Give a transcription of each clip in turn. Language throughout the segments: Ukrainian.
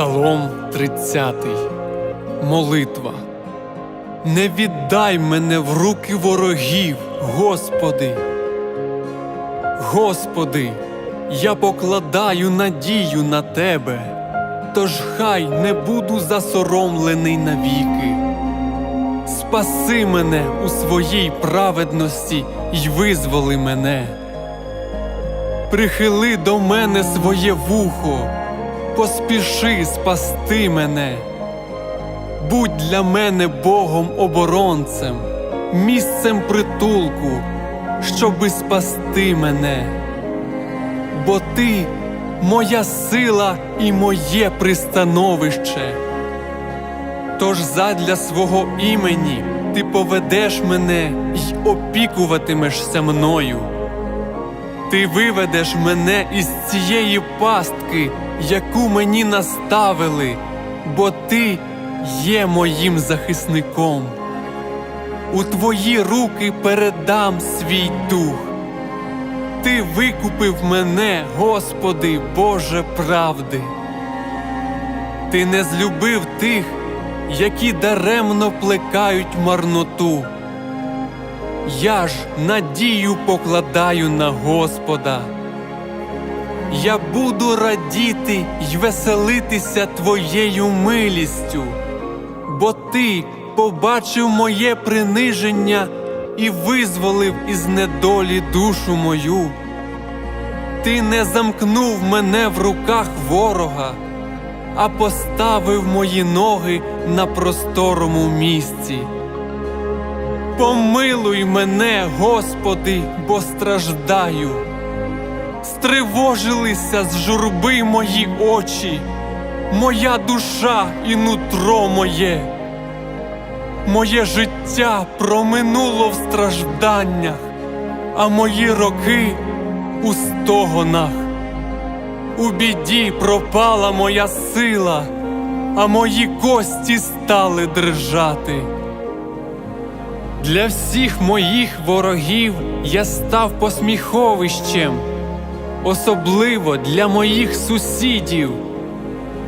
Псалом 30. Молитва. Не віддай мене в руки ворогів, Господи. Господи, я покладаю надію на Тебе, тож хай не буду засоромлений навіки. Спаси мене у своїй праведності й визволи мене. Прихили до мене своє вухо, поспіши спасти мене. Будь для мене Богом оборонцем, місцем притулку, щоби спасти мене. Бо ти моя сила і моє пристановище. Тож задля свого імені ти поведеш мене й опікуватимешся мною. Ти виведеш мене із цієї пастки, яку мені наставили, бо ти є моїм захисником. У твої руки передам свій дух. Ти викупив мене, Господи, Боже правди. Ти не злюбив тих, які даремно плекають марноту. Я ж надію покладаю на Господа. Я буду радіти й веселитися Твоєю милістю, бо Ти побачив моє приниження і визволив із недолі душу мою. Ти не замкнув мене в руках ворога, а поставив мої ноги на просторому місці. Помилуй мене, Господи, бо страждаю. Стривожилися з журби мої очі, моя душа і нутро моє. Моє життя проминуло в стражданнях, а мої роки у стогонах. У біді пропала моя сила, а мої кості стали дрижати. Для всіх моїх ворогів я став посміховищем, особливо для моїх сусідів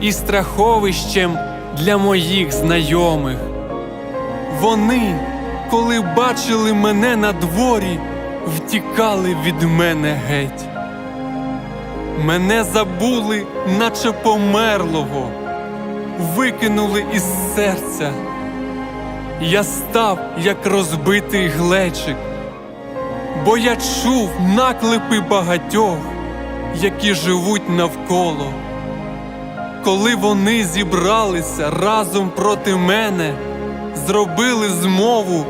і страховищем для моїх знайомих. Вони, коли бачили мене на дворі, втікали від мене геть. Мене забули, наче померлого, викинули із серця. Я став, як розбитий глечик, бо я чув наклепи багатьох, які живуть навколо. Коли вони зібралися разом проти мене, зробили змову,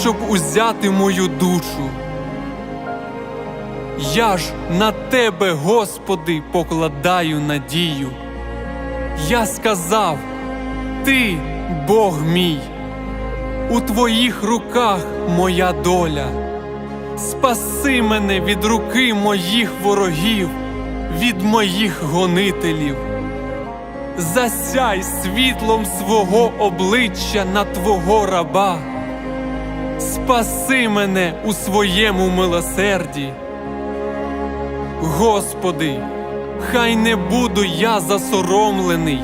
щоб узяти мою душу. Я ж на тебе, Господи, покладаю надію. Я сказав, Ти, Бог мій, у твоїх руках моя доля. Спаси мене від руки моїх ворогів, від моїх гонителів. Засяй світлом свого обличчя на Твого раба. Спаси мене у своєму милосерді. Господи, хай не буду я засоромлений,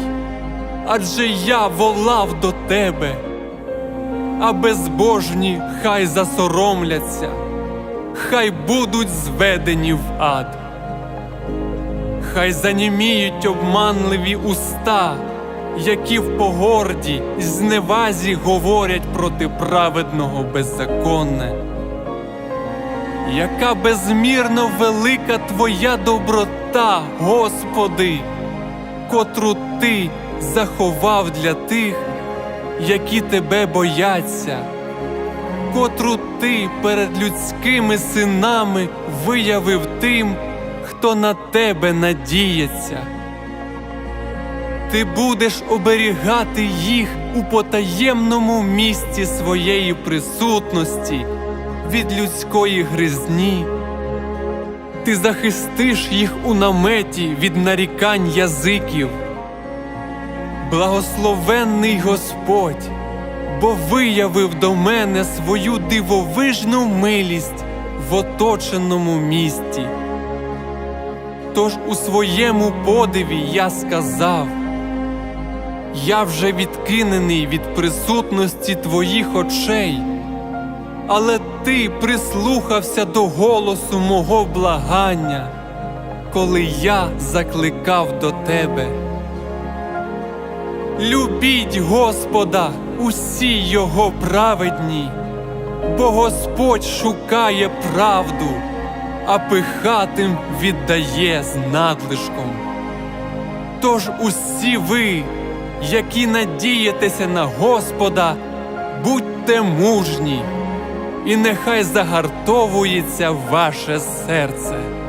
адже я волав до Тебе, а безбожні хай засоромляться, хай будуть зведені в ад. Хай заніміють обманливі уста, які в погорді й зневазі говорять проти праведного беззаконне. Яка безмірно велика Твоя доброта, Господи, котру Ти заховав для тих, які Тебе бояться, котру Ти перед людськими синами виявив тим, хто на Тебе надіється. Ти будеш оберігати їх у потаємному місці своєї присутності від людської гризні. Ти захистиш їх у наметі від нарікань язиків. Благословенний Господь, бо виявив до мене свою дивовижну милість в оточеному місті. Тож у своєму подиві я сказав: Я вже відкинений від присутності твоїх очей, але ти прислухався до голосу мого благання, коли я закликав до тебе. Любіть Господа, усі його праведні, бо Господь шукає правду, а пихатим віддає з надлишком. Тож усі ви, які надієтеся на Господа, будьте мужні, і нехай загартовується ваше серце.